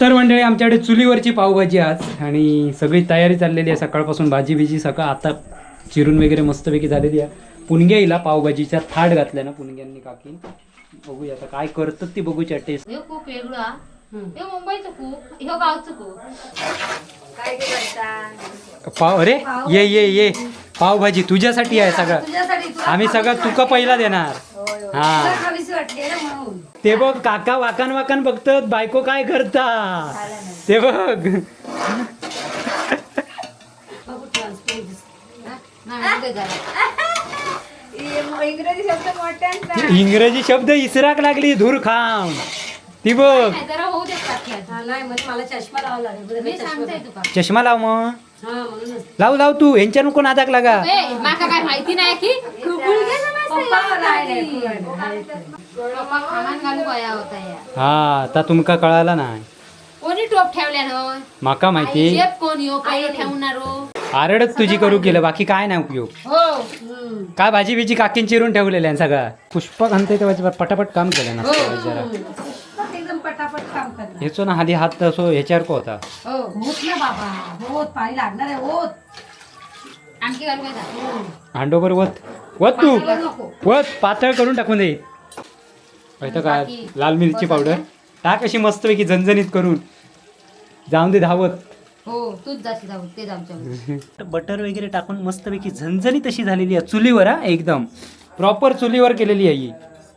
तर मंडळी आमच्याकडे चुलीवरची पावभाजी आज आणि सगळी तयारी चाललेली आहे. सकाळपासून भाजी बिजी सकाळ आता चिरून वगैरे मस्तपैकी झालेली आहे. पुणग्या हिला पावभाजीच्या थाट घातल्या ना पुणग्यांनी काकी बघूया आता काय करतात ती बघूच्या टेस्ट खूप वेगळा ह्यो मुंबईचं खूप गावचं खूप. काय पाव अरे ये ये ये. पावभाजी तुझ्यासाठी आहे सगळं. आम्ही सगळं तुका पहिला देणार. हा. तुला खावीशी वाटली ना म्हणून. ते बघ काका वाकान वाकान बघतात बायको काय करता. ते बघ. इंग्रजी शब्द इसराक लागली धूर खाम ती बघ. नाही, जरा होऊ देत काकी आधी. हा नाही म्हणजे मला चष्मा लावा लागेल. बरं, मी चष्मा सांगते लाव. तुका. चष्मा लाव मग. हा म्हणूनच. लाव लाव तू. ह्यांच्या नको नादाक लागा. ए, माका काय माहिती नाही की गुळगे पप्पा नाही, नाही, नाही. पप्पा खामान घालू बया होता या. हा आता तुमका कळाला नाही. कोणी टोप ठेवल्या न माका माहिती. शेप कोण यो काय ठेवणारो? आरडच तुझी करू केलं बाकी काय नाही उपयोग. हो. हम्म. काय भाजी बिजी काकीन चिरून ठेवलेल्या सगळा. पुष्पक आणते तेव्हा पटापट काम केलं ना जरा. एकदम पटापट काम करणार. ह्याचो ना हाली हात असो ह्याच्यावर को होता? हो होत ना बाबा होत पाणी लागणार आहे होत. आणखी घालू काय जा? हांडोबर वत. वत तू. नको. वत पातळ करून टाकून दे. माहिती काय बाकी लाल मिरची पावडर? टाक अशी मस्तपैकी झणझणीत करून. जाऊन दे धावत. हो तूच जाऊ ते बटर वगैरे टाकून मस्तपैकी झणझणीत अशी झालेली आहे चुलीवर हा एकदम. प्रॉपर चुलीवर केलेली आहे ही.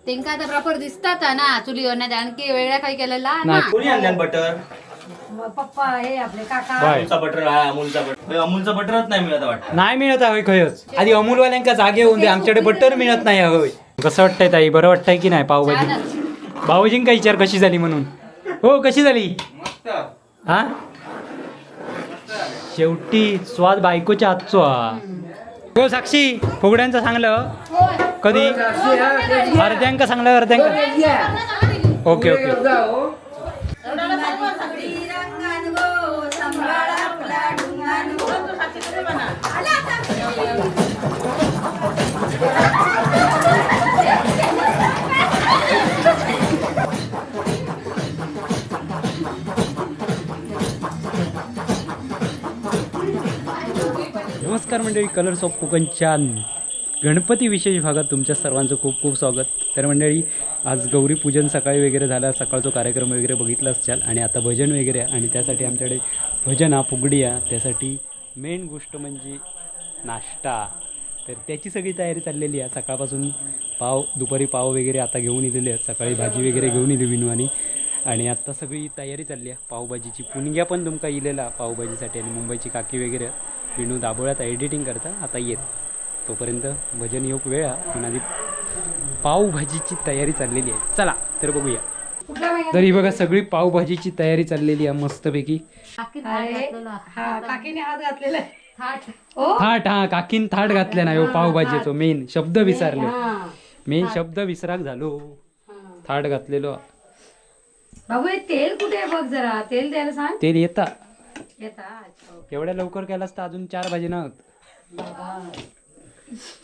तेंका आता प्रॉपर दिसतात ना चुलीवर नाही आणखी वेगळ्या काही केलेला ना नाही. कोणी आणल्यान बटर मग पप्पा हे आपले काका. अमूलचा बटर आहे अमूलचा बटर अमूलचा बटरच नाही मिळत वाटतं. नाही मिळत आहे खयच आधी अमूलवाल्यांका जागे होऊन दे आमच्याकडे बटर मिळत नाही होय. कसं वाटतंय ताई? बरं वाटतंय की नाही पावभाजी? भाऊजींका विचार कशी झाली म्हणून? हो कशी झाली? हा? शेवटी स्वाद बायकोच्या हातचो. हा हो साक्षी फुगड्यांचं सांगलं. कधी? अर्ध्यांका सांगलं अर्ध्यांका ओके ओके. नमस्कार मंडळी कलर्स ऑफ कोकणच्या गणपती विशेष भागात तुमच्या सर्वांचं खूप खूप स्वागत. तर मंडळी आज गौरी पूजन सकाळी वगैरे झाला सकाळचा कार्यक्रम वगैरे बघितला असाल आणि आता भजन वगैरे आणि त्यासाठी आमच्याकडे भजन हा फुगडी त्यासाठी मेन गोष्ट म्हणजे नाश्ता. तर त्याची सगळी तयारी चाललेली आहे. सकाळपासून पाव दुपारी पाव वगैरे आता घेऊन येलेले आहेत. सकाळी भाजी वगैरे घेऊन इली विनवानी आणि. आत्ता सगळी तयारी चालली आहे. पावभाजीची पुणग्या पण तुमका इलेला पावभाजीसाठी आणि मुंबईची काकी वगैरे. विनू दाबोळ्यात एडिटिंग करता आता येत. तोपर्यंत भजन योग वेळ पण आधी पावभाजीची तयारी चाललेली आहे. चला तर बघूया? तर ही बघा सगळी पावभाजीची तयारी चाललेली आहे मस्तपैकी. हा काकीने हात घातलेला आहे. थाट. हो? हा काकीन थाट घातल्या नाही हो पावभाजीचो. मेन शब्द विसरले. हा. मेन शब्द विसराक झालो. थाट घातलेलो. बाबू तेल कुठे बघ जरा. तेल द्यायला सांग. ते येता. एवढ्या लवकर केलास तर अजून चार भाजी ना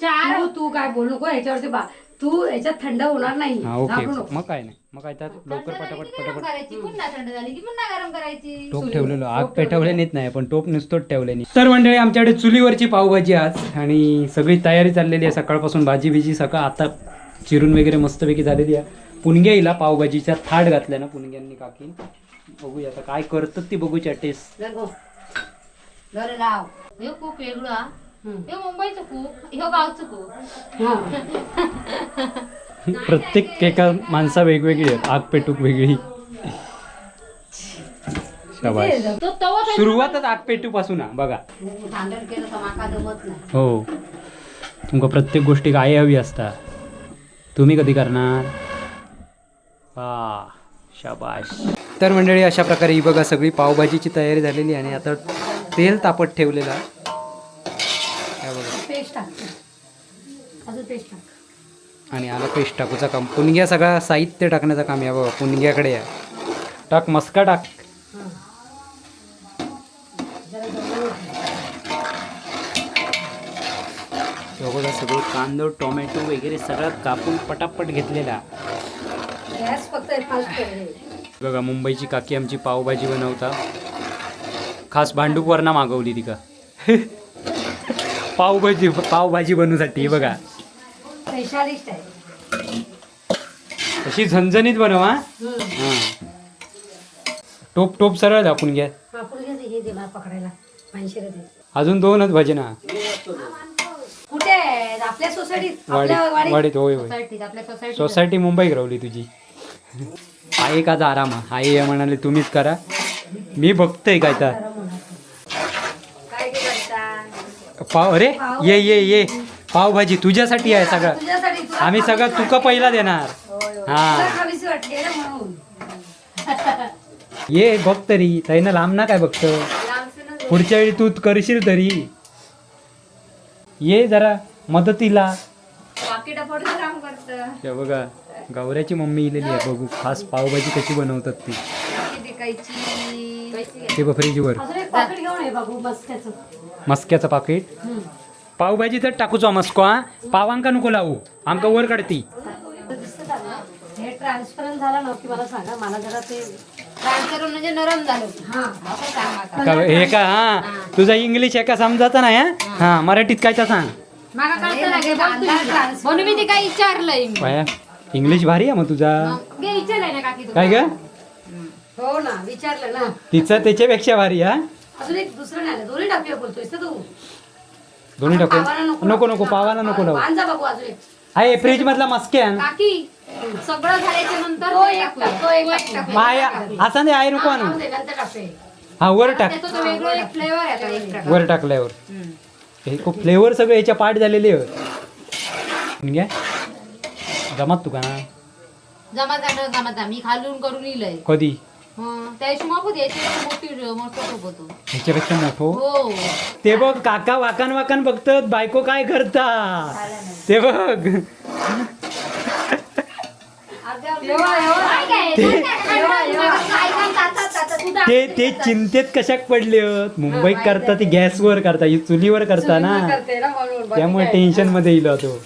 चार. तू तू काय बोलू नको याच्यावरती बा. तू याच्यात थंड होणार नाही. हा ओके. घाबरू नको. मग काय नाही. मग काय तर लवकर पटापट गरम पटापट. करायची? पुन्हा थंड झाली की पुन्हा गरम करायची? टोप ठेवलेलो. आग पेटवले नेत नाही पण टोप नुसतोच ठेवले नाही तर मंडळी आमच्याकडे चुलीवरची पावभाजी आज. आणि सगळी तयारी चाललेली आहे. सकाळपासून भाजी बिजी सकाळ आता चिरून वगैरे मस्तपैकी झालेली आहे. पुणग्या हिला पावभाजीच्या थाट घातल्या ना पुणग्यांनी काकी. बघूया आता काय करतात ती बघूच्या टेस्ट. गो. लाव. ह्यो खूप वेगळा. ह्यो मुंबईचं खूप ह्यो गावचं खूप. हा. प्रत्येक एका माणसा वेगवेगळी आहे आग पेटूक वेगळी शाबाश तो तवा सुरुवातच आग पेटू पासून बघा. हो. तुमका प्रत्येक गोष्टी काय हवी असता. तुम्ही कधी करणार? वा शाबाश तर मंडळी अशा प्रकारे ही बघा सगळी पावभाजीची तयारी झालेली आणि आता तेल तापत ठेवलेलं पेस्ट टाक अजून पेस्ट टाक. आणि आला पेस्ट टाकूचा काम. पुणग्या सगळा साहित्य टाकण्याचं काम आहे बघा पुणग्याकडे आहे टाक मस्का टाक. बघा सगळं कांदो टोमॅटो वगैरे सगळं कापून पटापट घेतलेला. बघा मुंबईची काकी आमची पावभाजी बनवता. खास भांडूपवरना मागवली ती का? पावभाजी पावभाजी बनवूसाठी बघा. स्पेशालिस्ट आहे. अशी झणझणीत बनव हा. टोप टोप सरळ दाखवून घ्या. अजून दोनच भजना. कुठे आहेत? आपल्या सोसायटीत? वाडीत होय होय. सोसायटी मुंबई गिरवली तुझी. आई का आराम. आई हे म्हणाले तुम्हीच करा. मी बघतोय काय तर काय काय करता पाव अरे ये ये ये. पावभाजी तुझ्यासाठी आहे सगळं. आम्ही सगळं तुका पहिला देणार. हा. ये बघ तरी. ताईनं लांब ना काय बघतो? पुढच्या वेळी तू करशील तरी. ये जरा मदतीला. बघा गौऱ्याची मम्मी इलेली आहे बघू. खास पावभाजी कशी बनवतात ती. ते अजून मस्क्याचं पाकिट. पावभाजी तर टाकूचो मस्को हा. पावांका नको लावू. आमका वर काढती? हे ट्रान्सपरंट झालं ना की मला सांगा मला जरा ते ट्रान्सफर म्हणजे नरम झालं हा. असं सांग आता का हे का हा. तुझा इंग्लिश एका समजायचा नाही हा? हा. मराठीत काय तर सांग. माका कळतं ना गे बघ तुम्ही. म्हणून मी ते काय विचारलंय मी. बाया इंग्लिश भारी आहे मग तुझा. मग गे विचारलंय ना काकी काय ग? हो ना विचारलं ना. तिचं त्याच्यापेक्षा भारी हा? अजून एक दुसरं नाही आलं. दोन्ही टाकूया बोलतोयस ना तू. दोन्ही पावाला टाकू नको नको पावाला नको लावू. बांध जा बाबू अजून एक. आहे फ्रीज मधला मस्क्यान काकी सगळं झाल्याच्यानंतर तो ते एक टाकूया. टाक, तो एक तो टाक. एक टाकूया. माया असा नाही आहे नको आणू. राहू दे, नंतर टाकूया. हा वर टाक. त्याचं तो वेगळं एक फ्लेवर आहे आता एक प्रकार. वर टाकल्यावर. हे खूप फ्लेवर सगळे याच्या पाठ झालेले आहेत घ्या. जमात तुका ना? जमा जाणं जमा जा मी खालून करून इलय कधी? त्या दिवशी मागू याची मोठी ह्याच्यापेक्षा मोठो हो. ते बघ काका वाकन वाकन बघतात बायको काय करता ते बघ. तू ते ते चिंतेत कशाक पडले आहेत? मुंबईत करता ती गॅसवर करता ही चुलीवर करता ना. चुलीवर करते ना म्हणून बाकी त्यामुळे. टेन्शनमध्ये येईल तो.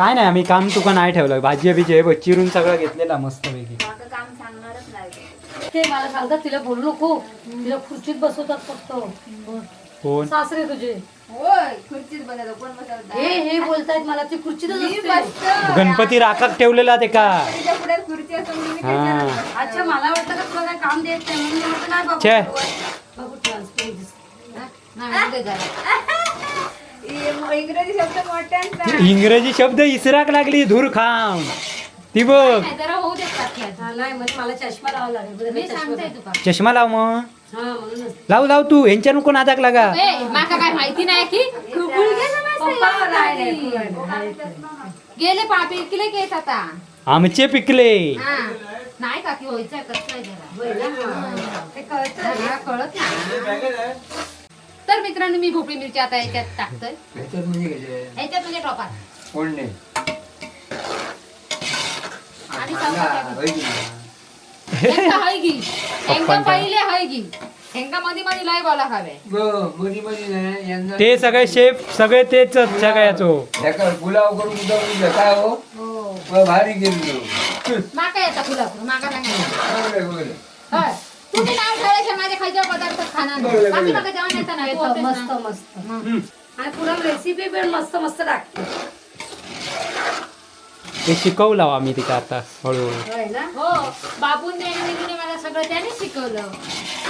काय नाही आम्ही काम तुका नाही ठेवलं. भाजी बिजी हे बघ, चिरून सगळं घेतलेला मस्त पैकी मागं काम सांगणारच नाही ते. मला सांगतात तिला बोलू नको. तिला खुर्चीत बसवतात फक्त. कोण? सासरे तुझे. होय खुर्चीत बनवतो कोण बसवता हे हे बोलतायत मला ती खुर्चीतच असते. गणपती राखाक ठेवलेला ते का? पुढे खुर्ची असून मी हा. अच्छा मला वाटतं का तुला काय काम देत नाही? म्हणून मी म्हटलं नाही बाबू. छे. दिसतं. नाही. इंग्रजी शब्द मोठ्यांचा. इंग्रजी शब्द इसराक लागली धूर खाम. ती बघ. नाही, जरा होऊ देत काकी आता. हा, नाही म्हणजे मला चष्मा लावा लागेल. बरं, मी चष्मा सांगते लाव. तुका चष्मा लाव मग. हा म्हणूनच. लाव लाव तू. ह्यांच्या नको नादाक लागा. ए माका काय माहिती नाही की गुडघे पप्पा नाही, नाही, नाही, नाही. गेले पापी किले केस आता. आमचे पिकले. हा. नाही काकी व्हायचंय कसं आहे जरा. होय ना? हा. ते कळतं मला कळत नाही. तर मित्रांनो मी भोपळी मिरची आता याच्यात टाकतोय. याच्यात म्हणजे टोपात आणि हेंका हय घी हेंका पहिले हय घी हेंका मध्ये मध्ये लय बोला खावे. ते सगळे शेफ सगळे तेच सगळ्याचो पुलाव करून काय हो. हो. भारी गेलो माका येता फुलापूर माका होय. तुम्ही नाव ठेवायचे माझे खायच्या पदार्थ खाणार बाकी जेवण येतं ना येतं, मस्त ना. मस्त. आणि पुन्हा रेसिपी पण मस्त मस्त टाकते ते शिकवलं आम्ही तिका आता हळूहळू. होय ना? हो बाबून देणे मला सगळं त्याने शिकवलं.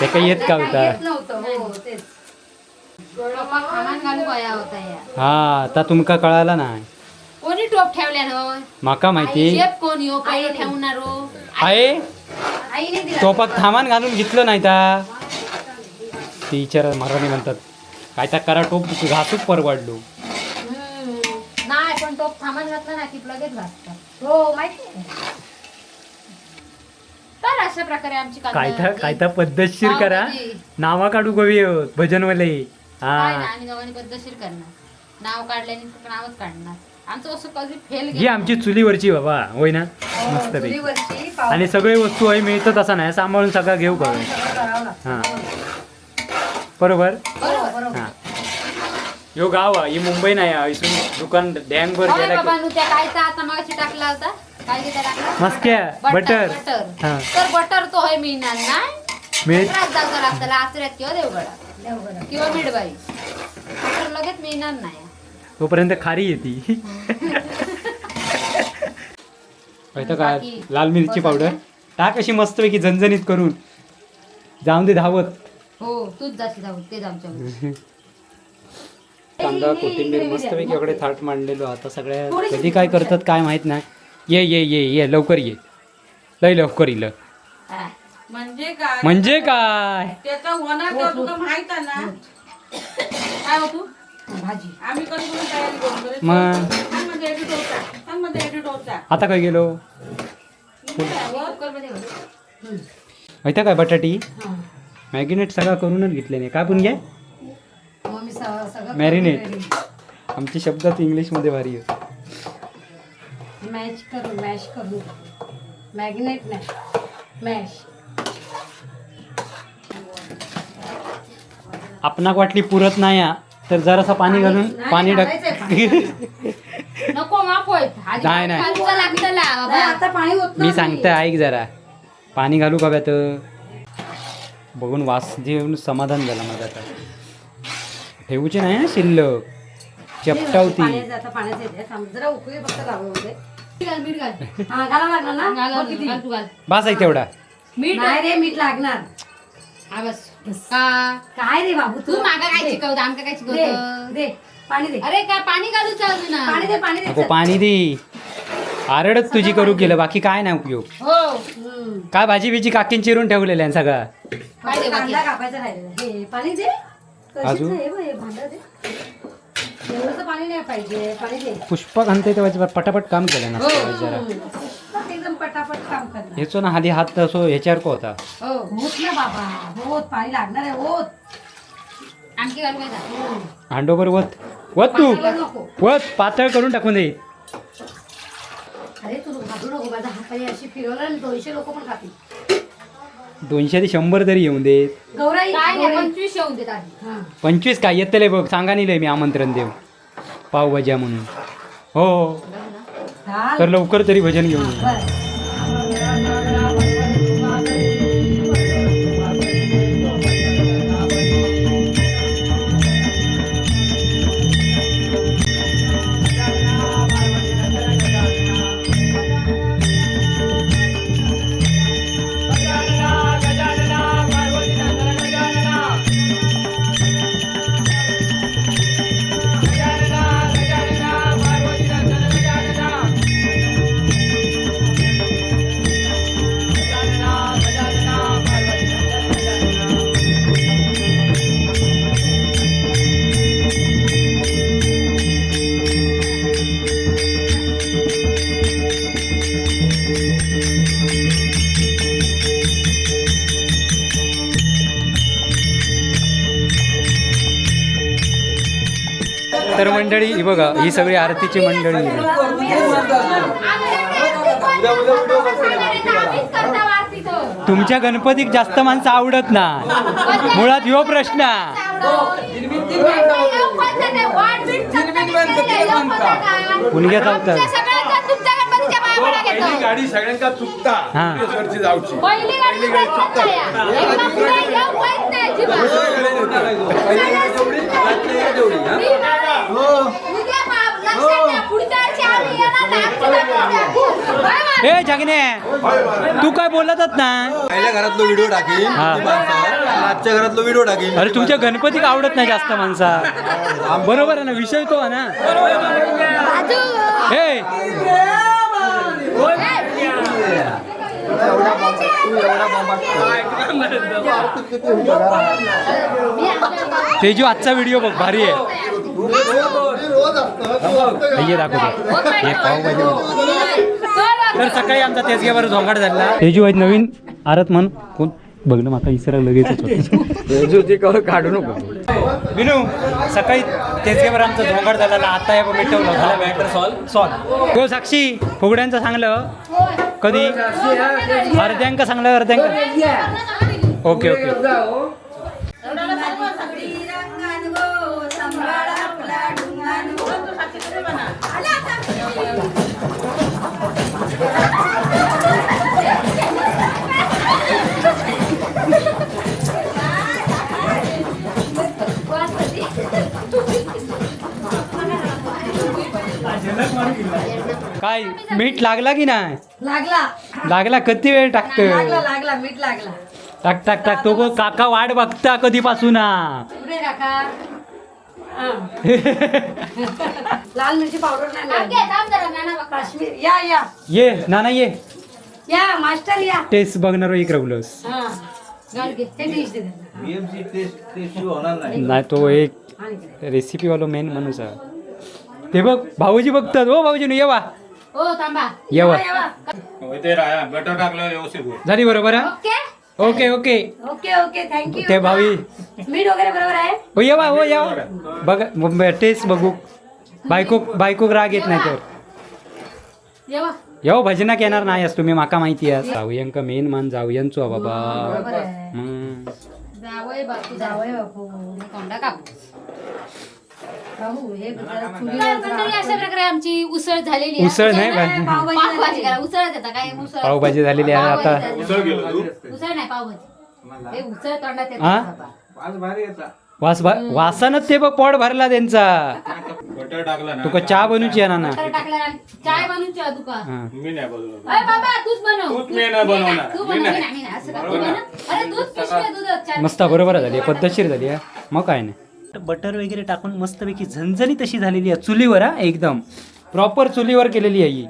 ते काही येत का होता? येत नव्हतं हो तेच. टोपा खामान घालून गोया होता या. हा आता तुमका कळाला नाही कोणी टोप ठेवल्या ना माका माहिती. शेप कोण यो? काय ठेवणारो आहे? आईने दिला टोपात थामान घालून घेतलं नाही ता टीचर मराठी म्हणतात काय त्या करा टोप घासूक परवडलो हम्म. नाही पण टोप थांबून घातला ना की लगेच घासतात हो माहिती आहे. तर अशा प्रकारे आमची कांदा काय तर होती. काय तर पद्धतशीर करा. नावा काढू कवी भजनवाले हा आम्ही दोघांनी पद्धतशीर करणार नाव काढल्याने नावच काढणार आमचं असं कधी फेल ही आमची चुलीवरची बाबा होय ना? हो, मस्त पैकी. चुलीवरची पाव आणि सगळे वस्तू आहे मिळतात असं नाही सांभाळून सगळं घेऊ करू सगळं करावं लागतं. हा. बरोबर? बरोबर. बरोबर हा. यो गाव आहे, ही मुंबई नाही आहे. इथून दुकान वर होय गेला बाबा की नु त्या काय तर आता मागाशी टाकला होता? काय घेता टाकलं? मस्क्या बटर बटर. हा. तर बटर तो आहे मिळणार नाही मिळत त्रास जायचा लागतं आचऱ्यात किंवा देवगडात. किंवा मिडबाई. बटर लगेच मिळणार नाही. तोपर्यंत खारी येते. माहिती काय बाकी लाल मिरची पावडर. टाक अशी मस्तपैकी झणझणीत करून. जाऊन दे धावत. हो तूच जास्त जाऊ तेच आमच्या कांदा कोथिंबीर मस्तपैकी एकडे थाट मांडलेलो. आता सगळ्या कधी काय करतात काय माहीत नाही. ये ये ये ये लवकर ये. लय लवकर इल म्हणजे काय? म्हणजे काय? त्याचा होणार तेव्हा तुका माहीत आहे ना? काय हो तू? भाजी. आम्ही कधी करून तयारी करून बरं? मग? मध्ये एडिट होता सांगमध्ये एडिट होता आता काय गेलो. माहिती काय बटाटी? मॅगिनेट सगळा करूनच घेतले नाही काय पण घ्या. मग मी स- सगळं मॅरिनेट आमचे शब्दात इंग्लिशमध्ये भारी आहे. मॅश करून मॅग्नेट नाही मॅश आपणाक वाटली पुरत नाही हा, तर जरासा पाणी घालून पाणी टाक. नको नाही, नाही. आता पाणी मी सांगते ऐक जरा. पाणी घालू का ब्यात बघून वास देऊन समाधान झालं माझं आता. ठेवूचे नाही ना शिल्लक. चपटावती. हा बास आहे तेवढा. मीठ नाही रे मीठ लागणार. हा बस. का? काय रे बाबू तू? मागा काय शिकवतो आमका काय दे शिकवतो दे. पाणी दे. अरे काय पाणी घालू चालू ना? पाणी दे पाणी दे चल. पाणी दे. आरडच तुझी करू केलं बाकी काय नाही उपयोग. हो. हम्म. काय भाजी बिजी काकीन चिरून ठेवलेल्या आहे सगळा? काय दे बाकी. कांदा कापायचा राहिलेला हे पाणी दे. अजून? कशीचं हे बघ, हे भांडं दे एवढंसं पाणी नाही पाहिजे. पाणी दे. पुष्पा घालते तेव्हा पटापट काम केलं ना. हो. जरा. ह्याचो ना आधी हात असो ह्याच्यावर का होता? हो होत ना बाबा. होत पाणी लागणार आहे होत. आणखी घालू काय झालं? हांडोबर वत. वत तू. नको. वत पातळ करून टाकून दे. अरे तू घाबरू नको माझा हात पाणी अशी फिरवला आणि दोनशे लोक पण खातील. दोनशे ते शंभर तरी येऊन दे गौराई काय नाही गौराई. पंचवीस येऊन देत आधी. हा. पंचवीस काय? येतले बघ सांगा निलंय मी आमंत्रण देऊ पावभाज्या म्हणून. हो हो. तर लवकर तरी भजन घेऊन ये. बरं. बघा ही सगळी आरतीची मंडळी आहे. तुमच्या गणपतीक जास्त माणसं आवडत ना मुळात ह्यो प्रश्न पुणग्या गाडी सगळ्यांका चुकता. सरची जाऊची. पहिली गाडी चुकता या. एकदा पुढे या, वळत नाही अजिबात. मी नाही. उद्या मा- लक्षात घ्या, पुढच्या वर्षी आम्ही येणार नाही. आमची गणपती. ए जगने तू काय बोलतच ना? पहिल्या घरातलो व्हिडिओ टाकी हा. आजच्या घरातलो व्हिडिओ टाकी अरे तुमच्या गणपतीक आवडत नाही जास्त माणसा. बरोबर आहे ना विषय तो आहे ना? ए. तेजू आजचा व्हिडिओ बघ भारी आहे. हे दाखवतो हे पावभाजी तर सकाळी आमचा तेजग्यावर झोंगाट झाला. तेजू आहेत नवीन. आरत म्हण. कोण? बघ ना माका इसरा लगेच काढू नको. विनू सकाळी तेजग्यावर आमचा झोंगाट झाला. आता या मिटवलं झाला मॅटर सॉल्व सॉल्व हो साक्षी फुगड्यांचं सांगलं. कधी? अर्ध्यांका सांगलं अर्ध्यांका ओके ओके. काय मीठ लागला की नाही? लागला. लागला किती वेळ टाकतोय? लागला लागला मीठ लागला. टाक टाक टाक. तो गो- काका वाट बघता कधीपासून. लाल मिरची पावडर नाही या या. ये नाना ये. या मास्टर या. टेस्ट बघणार एक रवलस. घाल घे. डिश दे त्यांना. बीएमसी टेस्ट टेस्ट होणार नाही. नाही तो एक आणि इकडे. रेसिपी वालो मेन माणूस आहे ते बघ भाऊजी बघतात हो भाऊजी ये वा हो थांबा. ये वा या, या. ते राहा बटर टाकलं व्यवस्थित होईल. झाली बरोबर हा? Okay. Okay okay. Okay okay thank you ते भावी. मीठ वगैरे बरोबर आहे? हो ये वा हो या बघ टेस्ट बघू. बायको बायको राग येत नाही तर. येवा. यो भजनाक येणार नाही आज तुम्ही माका माहिती आहे जाऊयांक मेन मान जाऊयांचो हा बाबा. जावय बापू जावई बापू. कोंडा कापू. हे तर चुलीवर मंडळी अशा प्रकारे आमची उसळ झालेली आहे. उसळ नाही पावभाजी पावभाजी झाली. करा उसळच येतात काय उसळ? पावभाजी झालेली आहे आता. पावभाजी झाली. उसळ गेलो तू उसळ नाही पावभाजी. हे उसळ तोंडात येत हा? वास भा- वासानच ते बघ पोट भरला त्यांचा. बटर टाकलं ना. तुका चहा बनवची आहे ना टाकला चाय बनवून ठेवा तुका. हा. मी नाही बोललो अरे बाबा तूच बनव. तूच मी नाही बनवणार. तू मी बनव. नाही. मी नाही, मी नाही. असं का? तू बनव. अरे दूध पिशव्या दूध चार मस्त बरोबर झाली. पद्धतशीर झाली. मग काय नाही. बटर वगैरे टाकून मस्तपैकी झणझणी तशी झालेली आहे चुलीवर हा एकदम. प्रॉपर चुलीवर केलेली आहे ही.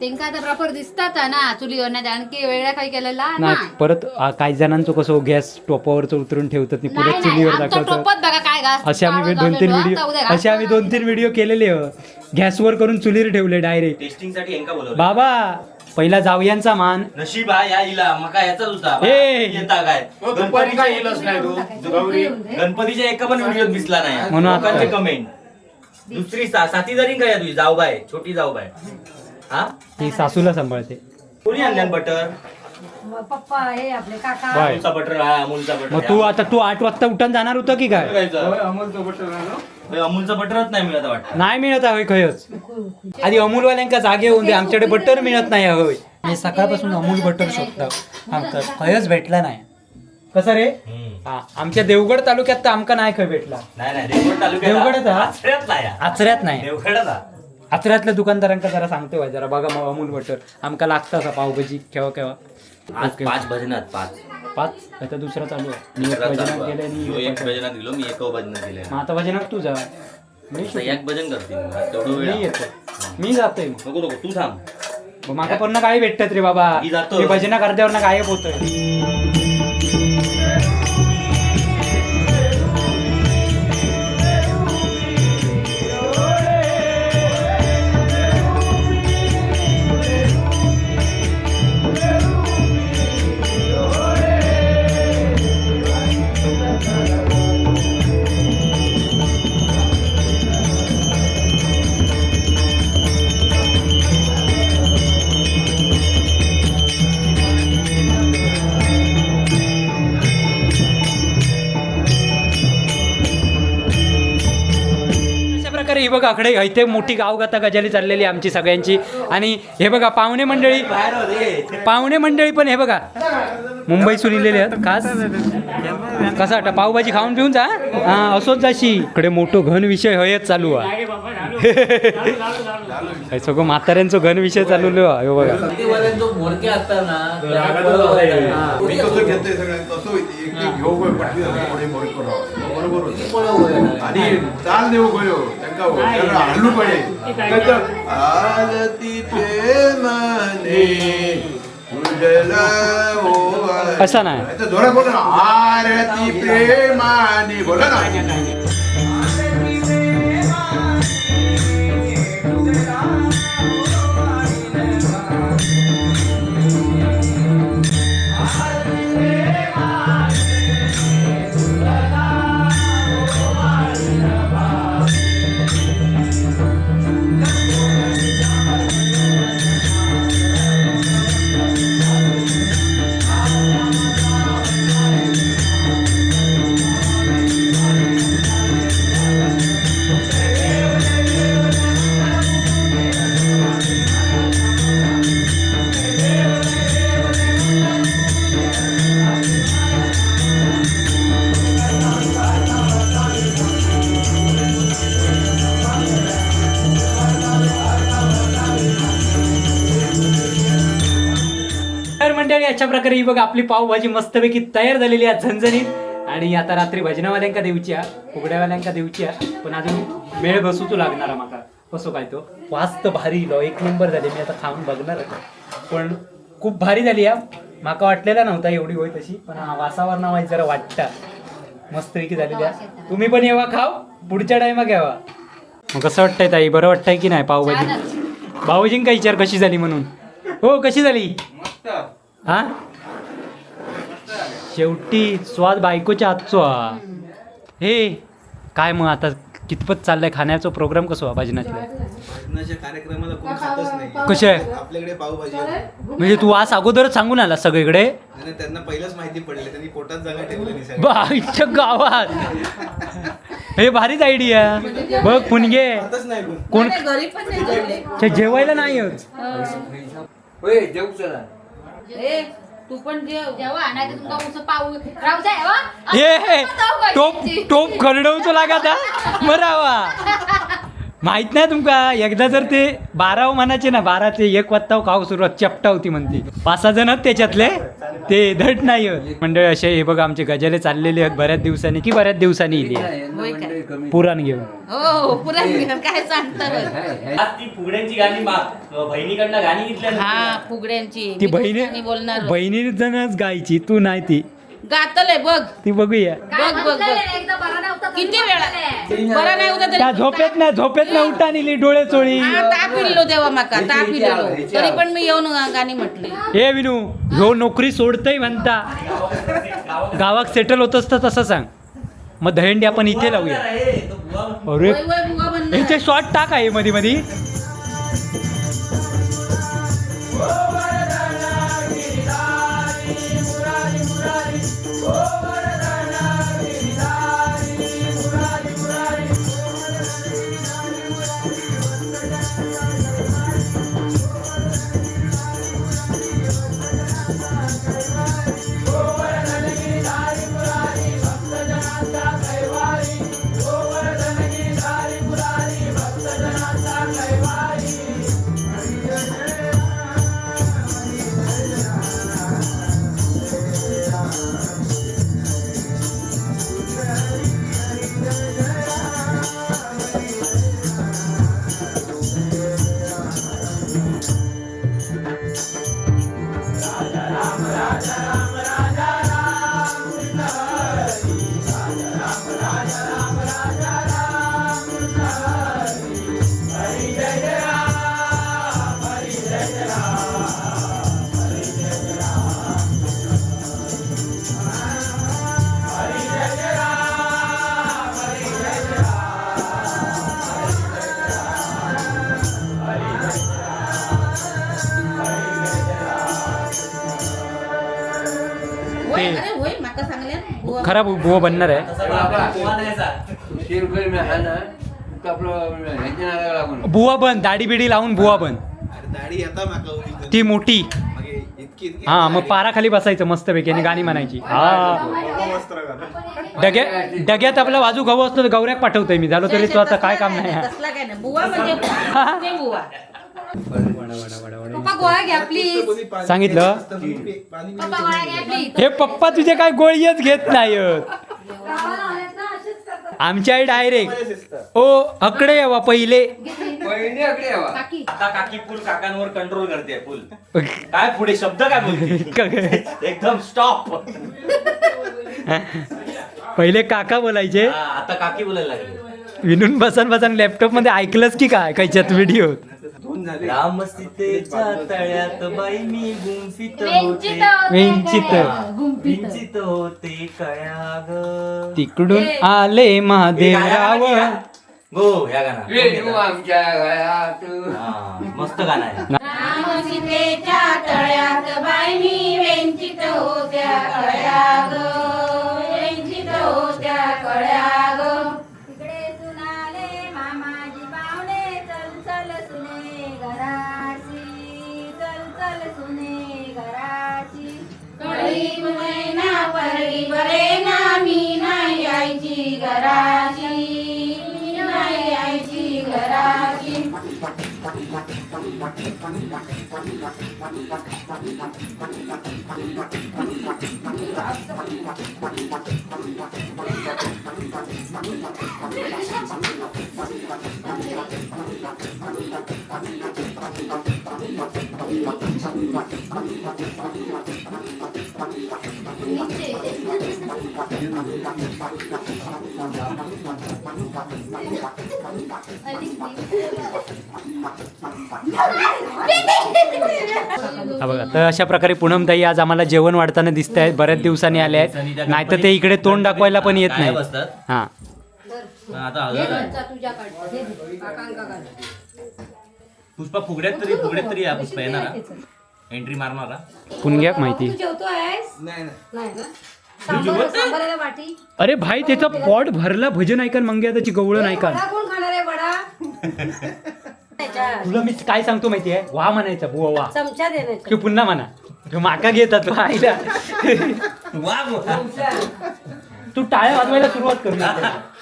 तेंका आता प्रॉपर दिसतात ना चुलीवर. नाही आणखी वेगळ्या काही केलेला नाही परत आ, काही जणांचं कसं गॅस टोपावरच उतरून ठेवतात नाही चुलीवर आमचा दाखवतात. टोपत बघा काय घास असे आम्ही दोन तीन. व्हिडिओ असे आम्ही दोन तीन व्हिडिओ केलेले हो. गॅसवर करून चुलीवर ठेवले डायरेक्ट. टेस्टिंगसाठी यांका बोलवलं. बाबा पहिला जावयांचा मान. नशीब हा या इला मका याचाच होता? ए! येता काय? तो. दुपारी काय येईलच नाही तू. गौरी गणपतीच्या एका पण व्हिडिओत दिसला नाही. म्हणून आता- लोकांचे कमेंट दुसरी सा- साथीदारी काय आहे तुझी? जाऊबाय छोटी जाऊबाय हा? ती सासूला सांभाळते. कोणी आणल्यान बटर? मग पप्पा हे आपले काका. बाय. अमूलचा बटर हा अमूलचा बटर. मग तू आता तू आठ वाजता उठून जाणार होतं की काय? अमोलचं बटर आणलं. अमूलचा बटरच नाही मिळत वाटतं. नाही मिळत आहे खयच आधी अमूलवाल्यांका जागे होऊन दे आमच्याकडे बटर मिळत नाही होय. मी सकाळपासून अमूल बटर शोधतो आमचं खयच भेटला नाही. कसं रे? हा आमच्या देवगड तालुक्यात तर आमका नाही खय भेटला. नाही नाही देवगड तालुक्यात देवगडच हा? आचऱ्यात नाही. हा. आचऱ्यात नाही. देवगडच हा. आचऱ्यातल्या दुकानदारांका जरा सांगते जरा बघा मग अमूल बटर आमका लागतं असा पावभाजी केव्हा केव्हा? आज. पाच भजनात पाच पाच आता दुसरा चालू आहे मी एक दुसरा भजनात चालू आहे. आणि एक भजनात गेलो मी एक भजनात गेले मग आता भजनात तू जा मी आता एक भजन करते मी. आज तेवढं वेळ मी आहे. येतो मी जातोय मग. नको नको तू थांब मग माका पण काय भेटतात रे बाबा मी जातो. भजना करत्यावर ना गायब होतोय ही बघा आकडे इथे मोठी गावगाता गजाली चाललेली आहे आमची सगळ्यांची. आणि हे बघा पाहुणे मंडळी. पाहुणे मंडळी पण हे बघा. मुंबई सुलिलेले आहेत खास. कसा वाटतं पावभाजी खाऊन पिऊन जा हा? असोच जाशी. इकडे मोठो घन विषय हयच चालू आहे. हे सगळं म्हाताऱ्यांचो घन विषय चालू आहे बघा. घेऊ आणि हल्लू प्रेमाने तुझला ओवाळी. असा नाही? बोला ना. आरती प्रेमाने बोला ना. अशा प्रकारे ही बघ आपली पावभाजी मस्तपैकी तयार झालेली आहे झणझणीत. आणि आता रात्री भजनावाल्यांका देऊची आहे फुगड्यावाल्यांका देऊची आहे. पण अजून मेळ बसूचू लागणार आहे माका. कसो काय तो? वास्त भारी लो एक नंबर झाली मी आता खाऊन बघणार. पण खूप भारी झाली या माका वाटलेला नव्हता एवढी होय तशी पण हा वासावर वाईट जरा वाटता. मस्तपैकी झालेली आहे. तुम्ही पण येवा खाव पुढच्या टायमा घ्यावा मग कसं वाटतंय ताई? बरं वाटतंय की नाही पावभाजी? भाऊजींका विचार कशी झाली म्हणून? हो कशी झाली? हा? शेवटी स्वाद बायकोच्या हातचो हा. हे काय मग आता कितपत चाललंय? खाण्याचा प्रोग्राम कसो हा भजनातला लग्नाच्या कार्यक्रमाला कोण खातच नाही. कसे आहे आपल्याकडे पावभाजी आहे. म्हणजे तू आज अगोदरच सांगून आला सगळीकडे? आणि त्यांना पहिलंच माहिती पडले त्यांनी पोटात जागा ठेवली नाही सगळी. बाईच्या गावात. हे भारीच आयडिया बघ पुणगे. खातच नाही कोण. कोण नाही, घरी पण नाही जेवले ते जेवायला नाही येत. ए तू पण जेव जेव्हा नाही तर तुमका उसं पाऊ राहू जाय हो. जाऊ काय टोप. टोप खरडवतो लागा मरावा माहीत नाही तुमका एकदा जर ते बारा म्हणाचे ना बाराचे एक वाजता खाऊ सुरुवात चपटा होती म्हणते. पाच सहा जण आहेत त्याच्यातले ते धट नाही होत. मंडळी असे हे बघा आमचे गजाले चाललेले आहेत बऱ्याच दिवसांनी की बऱ्याच दिवसांनी इली होय काय? पुराण घेऊन. हो काय सांगतात ती फुगड्यांची गाणी माग बहिणीकडनं गाणी घेतल्या हा फुगड्यांची ती मी बहिणी बोलणार बहिणी जणच गायची तू नाही ती. गातले बघ. ती बघूया. बघ, बघ, किती. वेळा? बरं नाही उद्या त्या झोपेत ना झोपेत ना उठा. नेली डोळे चोळी. ताप इल्लो देवा माका ताप इल्लो तरी पण मी येऊन गाणी म्हटली. हे विनू ह्यो नोकरी सोडतय म्हणता. गावात सेटल होत असतं तसं सांग. मग दहंडी आपण इथे लावूया. अरे शॉर्ट टाक आहे मध्ये मध्ये बुवा खरा बुवा बनणार आहे. बुवा बन दाढी बिडी लावून बुवा बन. ती मोठी. हा मग पाराखाली बसायचं मस्तपैकी आणि गाणी म्हणायची. हा. डग्या डग्यात आपला वाजू गहू असतो गौऱ्याक पाठवतोय मी. झालो तरी तो आता काय काम नाही. पप्पा गोळ्या घ्या प्लीज सांगितलं? पप्पा गोळ्या घ्या प्लीज हे पप्पा तुझे काय गोळीच घेत नाही आमच्या आई डायरेक्ट ओ अकडे यावा पहिले. काकी. आता काकी फुल काकांवर कंट्रोल करते फुल. काय पुढे शब्द काय बोलते? एकदम स्टॉप पहिले काका बोलायचे. आता काकी बोलायला लागली. विनून बसन बसन लॅपटॉपमध्ये ऐकलंच की काय? कायच्यात व्हिडिओ दोन झाले? राम सीतेच्या तळ्यात बाई मी गुंफित होते. वेंचित. वेंचित. होते कया ग तिकडून आले महादेवराव गो ह्या गाणं हा, मस्त गाणं आहे. राम सीतेच्या तळ्यात बाई मी वेंचित होत्या कळ्या ग वेंचित होत्या कळ्या घराची मी नाही यायची घराची हा बघा तर अशा प्रकारे पूनमताई आज आम्हाला जेवण वाढताना दिसत आहेत बऱ्याच दिवसांनी आले आहेत. नाही तर ते इकडे तोंड दाखवायला पण येत नाही. बसतात हां. पुष्पा फुगड्यात तरी फुगड्यात तरी या पुष्पा येणार एंट्री मारणारा पुणग्याक माहिती. अरे भाई त्याचा पॉट भरला भजन ऐकन मंग्या त्याची गवळण ऐकन तुला मी काय सांगतो माहिती आहे वा म्हणायचा बुवा वा. चमचा देण्याचा की पुन्हा म्हणा. तो माका घेतात तो आईला. वा. तू टाळ्या वाजवायला सुरुवात कर ना.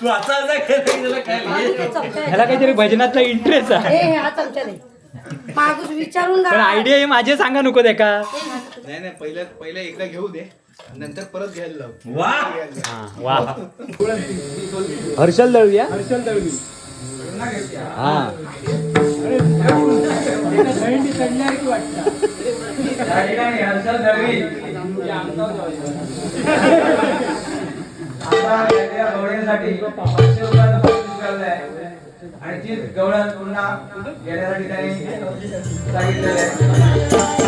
तू असा त्याला काय हा, चमचा ह्याला काहीतरी भजनातला इंटरेस्ट आहे. हे हे, हा चमचा दे. मागूस विचारून पण. आयडिया हे माझे सांगा नको त्या का? नाही नाही पहिल्या पहिल्या एकदा घेऊ दे. नंतर परत घ्यायला लावू. वा. हा वा. हर्षल दळूया हा. आणि तीच गवळण पुन्हा घेण्यासाठी त्यांनी सांगितलेलं आहे.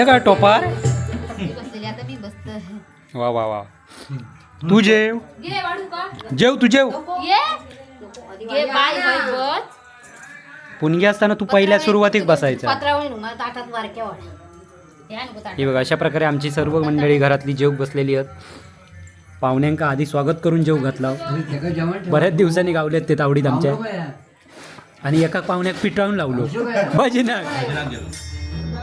इथं का टोपार? बसलेली आता मी बसत वा वा वा तू जेव. घे वाढू का जेव तू जेव ये घे बाय बाय बस पुणगी असताना तू पहिल्या सुरुवातीक बसायचा. हे बघा अशा प्रकारे आमची सर्व मंडळी घरातली जेव बसलेली आहेत. पाहुण्यांका आधी स्वागत करून जेव घातला. बऱ्याच दिवसांनी गावलेत ते तावडीत आमच्या. आणि एका पाहुण्याक पिटाळून लावलो. भजनाक.